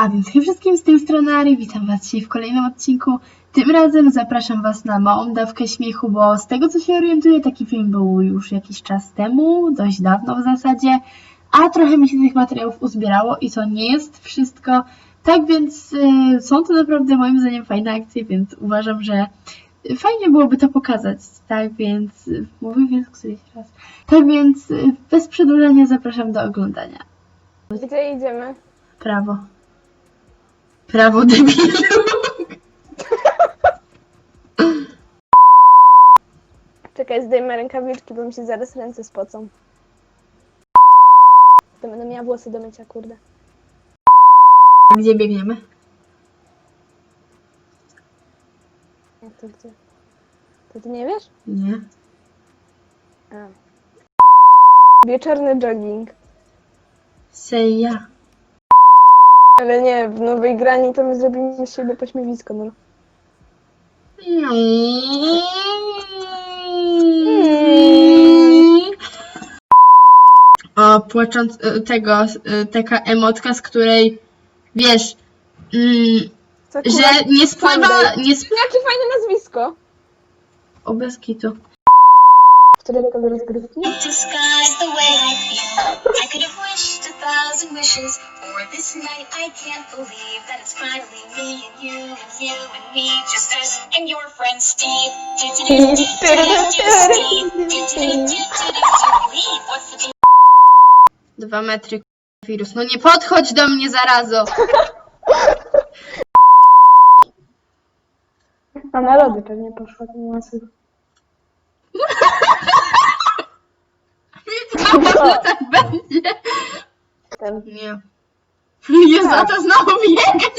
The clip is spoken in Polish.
A więc hej wszystkim z tej strony Ari, witam was dzisiaj w kolejnym odcinku. Tym razem zapraszam was na małą dawkę śmiechu, bo z tego co się orientuję, taki film był już jakiś czas temu, dość dawno w zasadzie, a trochę mi się tych materiałów uzbierało i to nie jest wszystko. Tak więc y, są to naprawdę moim zdaniem fajne akcje, więc uważam, że fajnie byłoby to pokazać. Tak więc, y, mówię więc któryś raz. Tak więc y, bez przedłużania zapraszam do oglądania. Gdzie idziemy? Prawo. Prawo debilu. Czekaj, zdejmę rękawiczki, bo mi się zaraz ręce spocą. To będę miała włosy do mycia, kurde. Gdzie biegniemy? Jak to gdzie? To ty nie wiesz? Nie. A. Wieczorny jogging. Seja. Ale nie, w nowej grani to my zrobimy z siebie pośmiewisko, no. O, płacząc e, tego, e, taka emotka, z której wiesz, mm, Sakura że nie spływa, Sunday. nie sp... Jakie fajne nazwisko! O, bez do rozgrywki? Dwa metry, wirus. No nie podchodź do mnie zarazo. A na lody pewnie poszła, to nie pewno tak będzie. Ten. Nie. Jezu, a to znowu biegnie!